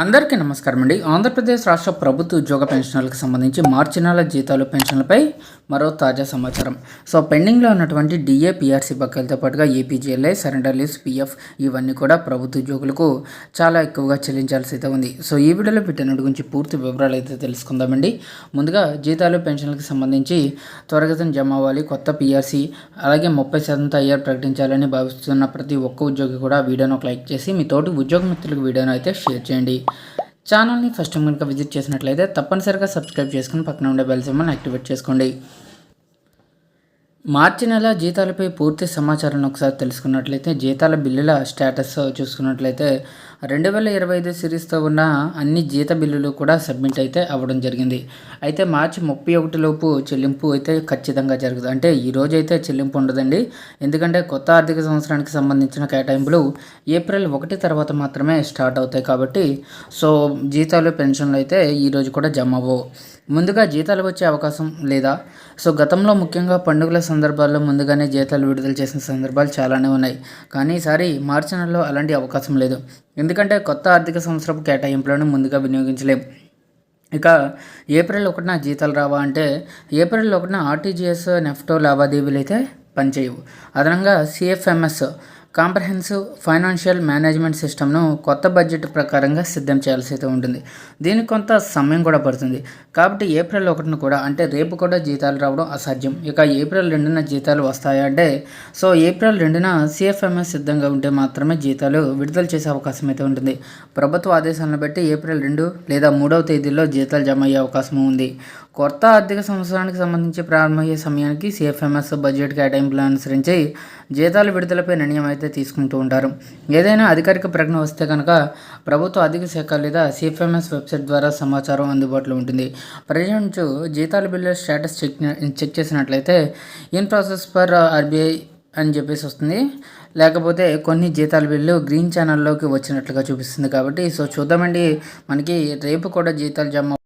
అందరికీ నమస్కారం అండి. ఆంధ్రప్రదేశ్ రాష్ట్ర ప్రభుత్వ ఉద్యోగ పెన్షన్లకు సంబంధించి మార్చి నెల జీతాలు పెన్షన్లపై మరో తాజా సమాచారం. సో పెండింగ్లో ఉన్నటువంటి డిఏ పిఆర్సీ బకాయిలతో పాటుగా ఏపీజీఎల్ఐ సరెండర్ లిస్ట్ పిఎఫ్ ఇవన్నీ కూడా ప్రభుత్వ ఉద్యోగులకు చాలా ఎక్కువగా చెల్లించాల్సి అయితే ఉంది. సో ఈ వీడియోలో పెట్టిన గురించి పూర్తి వివరాలు అయితే తెలుసుకుందామండి. ముందుగా జీతాలు పెన్షన్లకు సంబంధించి త్వరగతిన జమ అవ్వాలి. కొత్త పిఆర్సీ అలాగే ముప్పై శాతం తయారు ప్రకటించాలని భావిస్తున్న ప్రతి ఒక్క ఉద్యోగి కూడా వీడియోను ఒక లైక్ చేసి మీ తోటి ఉద్యోగ మిత్రులకు వీడియోను అయితే షేర్ చేయండి. ఛానల్ని ఫస్ట్ టైం కనుక విజిట్ చేసినట్లయితే తప్పనిసరిగా సబ్స్క్రైబ్ చేసుకుని పక్కన ఉండే బెల్ సింబల్ని యాక్టివేట్ చేసుకోండి. మార్చి నెల జీతాలపై పూర్తి సమాచారాన్ని ఒకసారి తెలుసుకున్నట్లయితే జీతాల బిల్లుల స్టేటస్ చూసుకున్నట్లయితే రెండు వేల ఇరవై ఐదు సిరీస్తో ఉన్న అన్ని జీత బిల్లులు కూడా సబ్మిట్ అయితే అవ్వడం జరిగింది. అయితే మార్చి ముప్పై ఒకటి లోపు చెల్లింపు అయితే ఖచ్చితంగా జరుగుతుంది. అంటే ఈ రోజు అయితే చెల్లింపు ఉండదండి. ఎందుకంటే కొత్త ఆర్థిక సంవత్సరానికి సంబంధించిన కేటాయింపులు ఏప్రిల్ ఒకటి తర్వాత మాత్రమే స్టార్ట్ అవుతాయి కాబట్టి సో జీతాలు పెన్షన్లు అయితే ఈరోజు కూడా జమ అవ్వవు. ముందుగా జీతాలు వచ్చే అవకాశం లేదా? సో గతంలో ముఖ్యంగా పండుగల సందర్భాల్లో ముందుగానే జీతాలు విడుదల చేసిన సందర్భాలు చాలానే ఉన్నాయి. కానీ ఈసారి మార్చి నెలలో అలాంటి అవకాశం లేదు. ఎందుకంటే కొత్త ఆర్థిక సంవత్సరపు కేటాయింపులను ముందుగా వినియోగించలేం. ఇక ఏప్రిల్ ఒకటిన జీతాలు రావా అంటే ఏప్రిల్ ఒకటిన ఆర్టీజీఎస్ నెఫ్టో లావాదేవీలు అయితే పనిచేయవు. అదనంగా సిఎఫ్ఎంఎస్ కాంప్రహెన్సివ్ ఫైనాన్షియల్ మేనేజ్మెంట్ సిస్టమ్ను కొత్త బడ్జెట్ ప్రకారంగా సిద్ధం చేయాల్సి అయితే ఉంటుంది. దీనికి కొంత సమయం కూడా పడుతుంది. కాబట్టి ఏప్రిల్ ఒకటిన కూడా అంటే రేపు కూడా జీతాలు రావడం అసాధ్యం. ఇక ఏప్రిల్ రెండున జీతాలు వస్తాయా అంటే సో ఏప్రిల్ రెండున సిఎఫ్ఎంఎస్ సిద్ధంగా ఉంటే మాత్రమే జీతాలు విడుదల చేసే అవకాశం అయితే ఉంటుంది. ప్రభుత్వ ఆదేశాలను బట్టి ఏప్రిల్ రెండు లేదా మూడవ తేదీలో జీతాలు జమ అయ్యే అవకాశం ఉంది. కొత్త ఆర్థిక సంవత్సరానికి సంబంధించి ప్రారంభమయ్యే సమయానికి సిఎఫ్ఎంఎస్ బడ్జెట్ కేటాయింపులను అనుసరించి జీతాలు విడుదలపై నిర్ణయం అయితే అయితే తీసుకుంటూ ఉంటారు. ఏదైనా అధికారిక ప్రకటన వస్తే కనుక ప్రభుత్వ ఆర్థిక శాఖ లేదా సిఎఫ్ఎంఎస్ వెబ్సైట్ ద్వారా సమాచారం అందుబాటులో ఉంటుంది. ప్రజెంట్ జీతాల బిల్లు స్టేటస్ చెక్ చెక్ చేసినట్లయితే ఇన్ ప్రాసెస్ ఫర్ ఆర్బీఐ అని చెప్పేసి వస్తుంది. లేకపోతే కొన్ని జీతాల బిల్లు గ్రీన్ ఛానల్లోకి వచ్చినట్లుగా చూపిస్తుంది కాబట్టి సో చూద్దామండి. మనకి రేపు కూడా జీతాలు జమ